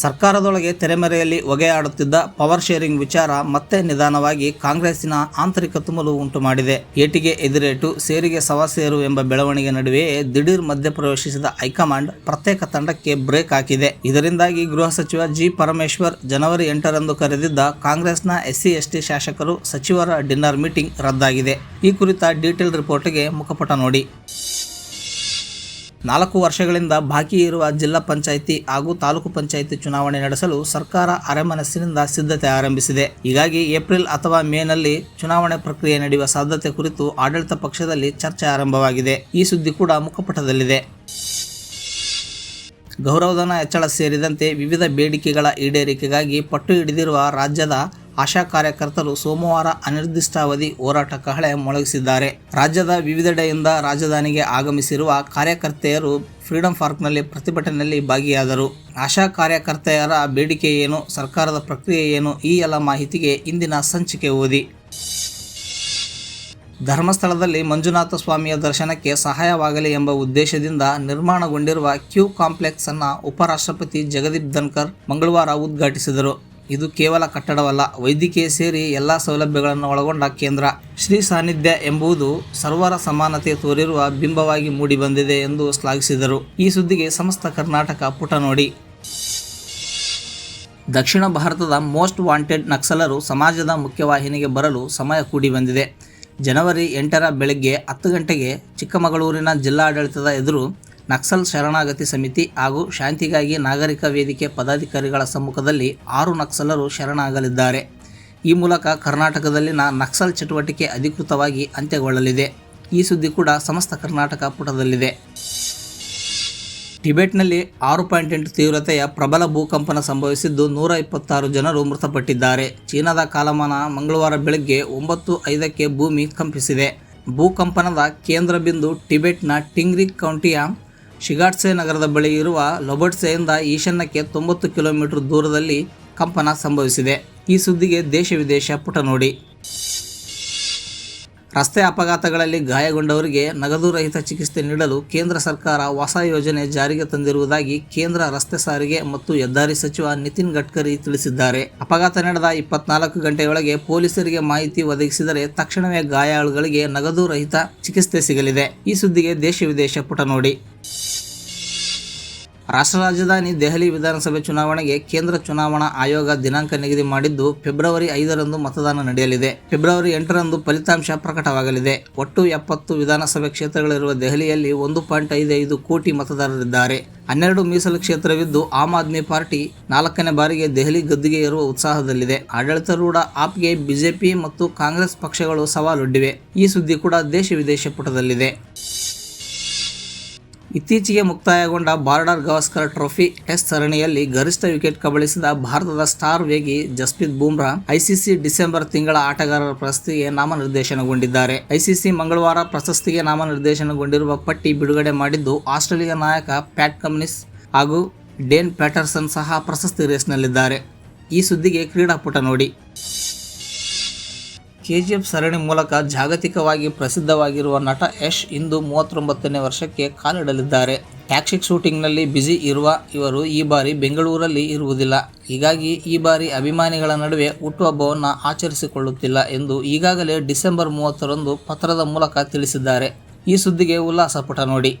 ಸರ್ಕಾರದೊಳಗೆ ತೆರೆಮರೆಯಲ್ಲಿ ಹೊಗೆಯಾಡುತ್ತಿದ್ದ power sharing ವಿಚಾರ ಮತ್ತೆ ನಿಧಾನವಾಗಿ ಕಾಂಗ್ರೆಸ್ಸಿನ ಆಂತರಿಕ ತುಮಲು ಉಂಟು ಮಾಡಿದೆ ಏಟಿಗೆ ಎದಿರೇಟು ಸೇರಿಗೆ ಸವಾಸೇರು ಎಂಬ ಬೆಳವಣಿಗೆ ನಡುವೆಯೇ ದಿಢೀರ್ ಮಧ್ಯಪ್ರವೇಶಿಸಿದ ಹೈಕಮಾಂಡ್ ಪ್ರತ್ಯೇಕ ತಂಡಕ್ಕೆ ಬ್ರೇಕ್ ಹಾಕಿದೆ. ಇದರಿಂದಾಗಿ ಗೃಹ ಸಚಿವ ಜಿ ಪರಮೇಶ್ವರ್ ಜನವರಿ ಎಂಟರಂದು ಕರೆದಿದ್ದ ಕಾಂಗ್ರೆಸ್ನ ಎಸ್ಸಿ ಎಸ್ಟಿ ಶಾಸಕರು ಸಚಿವರ ಡಿನ್ನರ್ ಮೀಟಿಂಗ್ ರದ್ದಾಗಿದೆ. ಈ ಕುರಿತ ಡೀಟೇಲ್ ರಿಪೋರ್ಟ್ಗೆ ಮುಖಪುಟ ನೋಡಿ. ನಾಲ್ಕು ವರ್ಷಗಳಿಂದ ಬಾಕಿ ಇರುವ ಜಿಲ್ಲಾ ಪಂಚಾಯಿತಿ ಹಾಗೂ ತಾಲೂಕು ಪಂಚಾಯಿತಿ ಚುನಾವಣೆ ನಡೆಸಲು ಸರ್ಕಾರ ಅರೆಮನಸ್ಸಿನಿಂದ ಸಿದ್ಧತೆ ಆರಂಭಿಸಿದೆ. ಹೀಗಾಗಿ ಏಪ್ರಿಲ್ ಅಥವಾ ಮೇನಲ್ಲಿ ಚುನಾವಣೆ ಪ್ರಕ್ರಿಯೆ ನಡೆಯುವ ಸಾಧ್ಯತೆ ಕುರಿತು ಆಡಳಿತ ಪಕ್ಷದಲ್ಲಿ ಚರ್ಚೆ ಆರಂಭವಾಗಿದೆ. ಈ ಸುದ್ದಿ ಕೂಡ ಮುಖಪಟದಲ್ಲಿದೆ. ಗೌರವಧನ ಹೆಚ್ಚಳ ಸೇರಿದಂತೆ ವಿವಿಧ ಬೇಡಿಕೆಗಳ ಈಡೇರಿಕೆಗಾಗಿ ಪಟ್ಟು ಹಿಡಿದಿರುವ ರಾಜ್ಯದ ಆಶಾ ಕಾರ್ಯಕರ್ತರು ಸೋಮವಾರ ಅನಿರ್ದಿಷ್ಟಾವಧಿ ಹೋರಾಟ ಕಹಳೆ ಮೊಳಗಿಸಿದ್ದಾರೆ. ರಾಜ್ಯದ ವಿವಿಧೆಡೆಯಿಂದ ರಾಜಧಾನಿಗೆ ಆಗಮಿಸಿರುವ ಕಾರ್ಯಕರ್ತೆಯರು ಫ್ರೀಡಂ ಪಾರ್ಕ್ನಲ್ಲಿ ಪ್ರತಿಭಟನೆಯಲ್ಲಿ ಭಾಗಿಯಾದರು. ಆಶಾ ಕಾರ್ಯಕರ್ತೆಯರ ಬೇಡಿಕೆ ಏನು, ಸರ್ಕಾರದ ಪ್ರಕ್ರಿಯೆ ಏನು, ಈ ಎಲ್ಲ ಮಾಹಿತಿಗೆ ಇಂದಿನ ಸಂಚಿಕೆ ಓದಿ. ಧರ್ಮಸ್ಥಳದಲ್ಲಿ ಮಂಜುನಾಥ ಸ್ವಾಮಿಯ ದರ್ಶನಕ್ಕೆ ಸಹಾಯವಾಗಲಿ ಎಂಬ ಉದ್ದೇಶದಿಂದ ನಿರ್ಮಾಣಗೊಂಡಿರುವ ಕ್ಯೂ ಕಾಂಪ್ಲೆಕ್ಸ್ ಅನ್ನು ಉಪರಾಷ್ಟ್ರಪತಿ ಜಗದೀಪ್ ಧನ್ಕರ್ ಮಂಗಳವಾರ ಉದ್ಘಾಟಿಸಿದರು. ಇದು ಕೇವಲ ಕಟ್ಟಡವಲ್ಲ. ವೈದ್ಯಕೀಯ ಸೇರಿ ಎಲ್ಲ ಸೌಲಭ್ಯಗಳನ್ನು ಒಳಗೊಂಡ ಕೇಂದ್ರ. ಶ್ರೀ ಸಾನ್ನಿಧ್ಯ ಎಂಬುದು ಸರ್ವರ ಸಮಾನತೆ ತೋರಿರುವ ಬಿಂಬವಾಗಿ ಮೂಡಿಬಂದಿದೆ ಎಂದು ಶ್ಲಾಘಿಸಿದರು. ಈ ಸುದ್ದಿಗೆ ಸಮಸ್ತ ಕರ್ನಾಟಕ ಪುಟ ನೋಡಿ. ದಕ್ಷಿಣ ಭಾರತದ ಮೋಸ್ಟ್ ವಾಂಟೆಡ್ ನಕ್ಸಲರು ಸಮಾಜದ ಮುಖ್ಯವಾಹಿನಿಗೆ ಬರಲು ಸಮಯ ಕೂಡಿ ಬಂದಿದೆ ಜನವರಿ ಎಂಟರ ಬೆಳಗ್ಗೆ ಹತ್ತು ಗಂಟೆಗೆ ಚಿಕ್ಕಮಗಳೂರಿನ ಜಿಲ್ಲಾಡಳಿತದ ಎದುರು ನಕ್ಸಲ್ ಶರಣಾಗತಿ ಸಮಿತಿ ಹಾಗೂ ಶಾಂತಿಗಾಗಿ ನಾಗರಿಕ ವೇದಿಕೆ ಪದಾಧಿಕಾರಿಗಳ ಸಮ್ಮುಖದಲ್ಲಿ ಆರು ನಕ್ಸಲರು ಶರಣಾಗಲಿದ್ದಾರೆ. ಈ ಮೂಲಕ ಕರ್ನಾಟಕದಲ್ಲಿನ ನಕ್ಸಲ್ ಚಟುವಟಿಕೆ ಅಧಿಕೃತವಾಗಿ ಅಂತ್ಯಗೊಳ್ಳಲಿದೆ. ಈ ಸುದ್ದಿ ಕೂಡ ಸಮಸ್ತ ಕರ್ನಾಟಕ ಪುಟದಲ್ಲಿದೆ. ಟಿಬೆಟ್ನಲ್ಲಿ ಆರು ಪಾಯಿಂಟ್ ಎಂಟು ತೀವ್ರತೆಯ ಪ್ರಬಲ ಭೂಕಂಪನ ಸಂಭವಿಸಿದ್ದು ನೂರ ಇಪ್ಪತ್ತಾರು ಜನರು ಮೃತಪಟ್ಟಿದ್ದಾರೆ. ಚೀನಾದ ಕಾಲಮಾನ ಮಂಗಳವಾರ ಬೆಳಗ್ಗೆ ಒಂಬತ್ತು ಐದಕ್ಕೆ ಭೂಮಿ ಕಂಪಿಸಿದೆ. ಭೂಕಂಪನದ ಕೇಂದ್ರ ಬಿಂದು ಟಿಬೆಟ್ನ ಟಿಂಗ್ರಿಕ್ ಕೌಂಟಿಯ ಶಿಗಾಟ್ಸೆ ನಗರದ ಬಳಿ ಇರುವ ಲೊಬಟ್ಸೆಯಿಂದ ಈಶಾನ್ಯಕ್ಕೆ ತೊಂಬತ್ತು ಕಿಲೋಮೀಟರ್ ದೂರದಲ್ಲಿ ಕಂಪನ ಸಂಭವಿಸಿದೆ. ಈ ಸುದ್ದಿಗೆ ದೇಶ ವಿದೇಶ ಪುಟ ನೋಡಿ. ರಸ್ತೆ ಅಪಘಾತಗಳಲ್ಲಿ ಗಾಯಗೊಂಡವರಿಗೆ ನಗದು ರಹಿತ ಚಿಕಿತ್ಸೆ ನೀಡಲು ಕೇಂದ್ರ ಸರ್ಕಾರ ಹೊಸ ಯೋಜನೆ ಜಾರಿಗೆ ತಂದಿರುವುದಾಗಿ ಕೇಂದ್ರ ರಸ್ತೆ ಸಾರಿಗೆ ಮತ್ತು ಹೆದ್ದಾರಿ ಸಚಿವ ನಿತಿನ್ ಗಡ್ಕರಿ ತಿಳಿಸಿದ್ದಾರೆ. ಅಪಘಾತ ನಡೆದ ಇಪ್ಪತ್ನಾಲ್ಕು ಗಂಟೆಯೊಳಗೆ ಪೊಲೀಸರಿಗೆ ಮಾಹಿತಿ ಒದಗಿಸಿದರೆ ತಕ್ಷಣವೇ ಗಾಯಾಳುಗಳಿಗೆ ನಗದು ರಹಿತ ಚಿಕಿತ್ಸೆ ಸಿಗಲಿದೆ. ಈ ಸುದ್ದಿಗೆ ದೇಶ ವಿದೇಶ ಪುಟ ನೋಡಿ. ರಾಷ್ಟ್ರ ರಾಜಧಾನಿ ದೆಹಲಿ ವಿಧಾನಸಭೆ ಚುನಾವಣೆಗೆ ಕೇಂದ್ರ ಚುನಾವಣಾ ಆಯೋಗ ದಿನಾಂಕ ನಿಗದಿ ಮಾಡಿದ್ದು ಫೆಬ್ರವರಿ ಐದರಂದು ಮತದಾನ ನಡೆಯಲಿದೆ. ಫೆಬ್ರವರಿ ಎಂಟರಂದು ಫಲಿತಾಂಶ ಪ್ರಕಟವಾಗಲಿದೆ. ಒಟ್ಟು ಎಪ್ಪತ್ತು ವಿಧಾನಸಭೆ ಕ್ಷೇತ್ರಗಳಿರುವ ದೆಹಲಿಯಲ್ಲಿ ಒಂದು ಪಾಯಿಂಟ್ ಐದು ಐದು ಕೋಟಿ ಮತದಾರರಿದ್ದಾರೆ. ಹನ್ನೆರಡು ಮೀಸಲು ಕ್ಷೇತ್ರವಿದ್ದು ಆಮ್ ಆದ್ಮಿ ಪಾರ್ಟಿ ನಾಲ್ಕನೇ ಬಾರಿಗೆ ದೆಹಲಿ ಗದ್ದುಗೆ ಇರುವ ಉತ್ಸಾಹದಲ್ಲಿದೆ. ಆಡಳಿತಾರೂಢ ಆಪ್ಗೆ ಬಿಜೆಪಿ ಮತ್ತು ಕಾಂಗ್ರೆಸ್ ಪಕ್ಷಗಳು ಸವಾಲೊಡ್ಡಿವೆ. ಈ ಸುದ್ದಿ ಕೂಡ ದೇಶ ವಿದೇಶ ಪುಟದಲ್ಲಿದೆ. ಇತ್ತೀಚೆಗೆ ಮುಕ್ತಾಯಗೊಂಡ ಬಾರ್ಡರ್ ಗವಾಸ್ಕರ್ ಟ್ರೋಫಿ ಟೆಸ್ಟ್ ಸರಣಿಯಲ್ಲಿ ಗರಿಷ್ಠ ವಿಕೆಟ್ ಕಬಳಿಸಿದ ಭಾರತದ ಸ್ಟಾರ್ ವೇಗಿ ಜಸ್ಪ್ರೀತ್ ಬೂಮ್ರಾ ಐಸಿಸಿ ಡಿಸೆಂಬರ್ ತಿಂಗಳ ಆಟಗಾರರ ಪ್ರಶಸ್ತಿಗೆ ನಾಮನಿರ್ದೇಶನಗೊಂಡಿದ್ದಾರೆ. ಐಸಿಸಿ ಮಂಗಳವಾರ ಪ್ರಶಸ್ತಿಗೆ ನಾಮನಿರ್ದೇಶನಗೊಂಡಿರುವ ಪಟ್ಟಿ ಬಿಡುಗಡೆ ಮಾಡಿದ್ದು ಆಸ್ಟ್ರೇಲಿಯಾ ನಾಯಕ ಪ್ಯಾಟ್ ಕಮ್ನಿಸ್ ಹಾಗೂ ಡೇನ್ ಪ್ಯಾಟರ್ಸನ್ ಸಹ ಪ್ರಶಸ್ತಿ ರೇಸ್ನಲ್ಲಿದ್ದಾರೆ. ಈ ಸುದ್ದಿಗೆ ಕ್ರೀಡಾಪುಟ ನೋಡಿ. ಕೆಜಿಎಫ್ ಸರಣಿ ಮೂಲಕ ಜಾಗತಿಕವಾಗಿ ಪ್ರಸಿದ್ಧವಾಗಿರುವ ನಟ ಯಶ್ ಇಂದು ಮೂವತ್ತೊಂಬತ್ತನೇ ವರ್ಷಕ್ಕೆ ಕಾಲಿಡಲಿದ್ದಾರೆ. ಟ್ಯಾಕ್ಸಿಕ್ ಶೂಟಿಂಗ್ನಲ್ಲಿ ಬ್ಯುಸಿ ಇರುವ ಇವರು ಈ ಬಾರಿ ಬೆಂಗಳೂರಲ್ಲಿ ಇರುವುದಿಲ್ಲ. ಹೀಗಾಗಿ ಈ ಬಾರಿ ಅಭಿಮಾನಿಗಳ ನಡುವೆ ಹುಟ್ಟುಹಬ್ಬವನ್ನು ಆಚರಿಸಿಕೊಳ್ಳುತ್ತಿಲ್ಲ ಎಂದು ಈಗಾಗಲೇ ಡಿಸೆಂಬರ್ ಮೂವತ್ತರಂದು ಪತ್ರದ ಮೂಲಕ ತಿಳಿಸಿದ್ದಾರೆ. ಈ ಸುದ್ದಿಗೆ ಉಲ್ಲಾಸ ಪುಟ ನೋಡಿ.